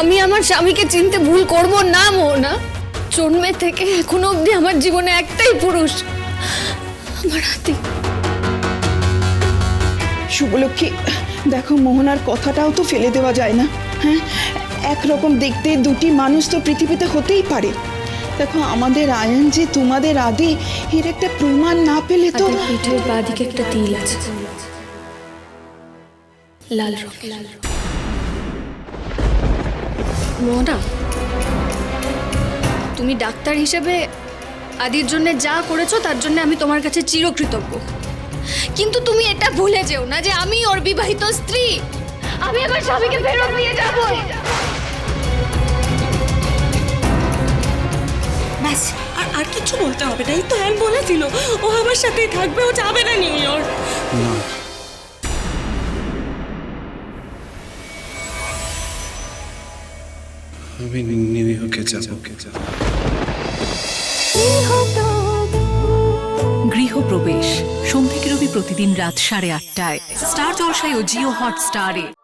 আমি আমার স্বামীকে চিনতে ভুল করব না মোহনা। জন্মে থেকে এখনও অবধি আমার জীবনে একটাই পুরুষ আমার হাতি। শুভলক্ষ্মী দেখো মোহনার কথাটাও তো ফেলে দেওয়া যায় না হ্যাঁ? একরকম দেখতে দুটি মানুষ তো পৃথিবীতে হতেই পারে। দেখো আমাদের আয়ন যে তোমাদের আদি এর একটা প্রমাণ না পেলে তো হাতের পিঠের বাঁদিকে একটা তিল আছে। লাল রঙের। মোহনা তুমি ডাক্তার হিসেবে আদির জন্য যা করেছ তার জন্য আমি তোমার কাছে চিরকৃতজ্ঞ। কিন্তু তুমি এটা ভুলে যেও না যে আমি ওর বিবাহিত স্ত্রী। আমি আমার স্বামীকে ফেরত নিয়ে যাব। ব্যাস, আর আর কিছু বলতে হবে না। এই তো অ্যান বলেছিল ও আমার সাথেই থাকবে, ও যাবে না নিউ আমি নিরীহকে যাব গৃহপ্রবেশ। সোম রবি প্রতিদিন রাত সাড়ে আটটায়। স্টার জলসায় ও জিও হটস্টারে।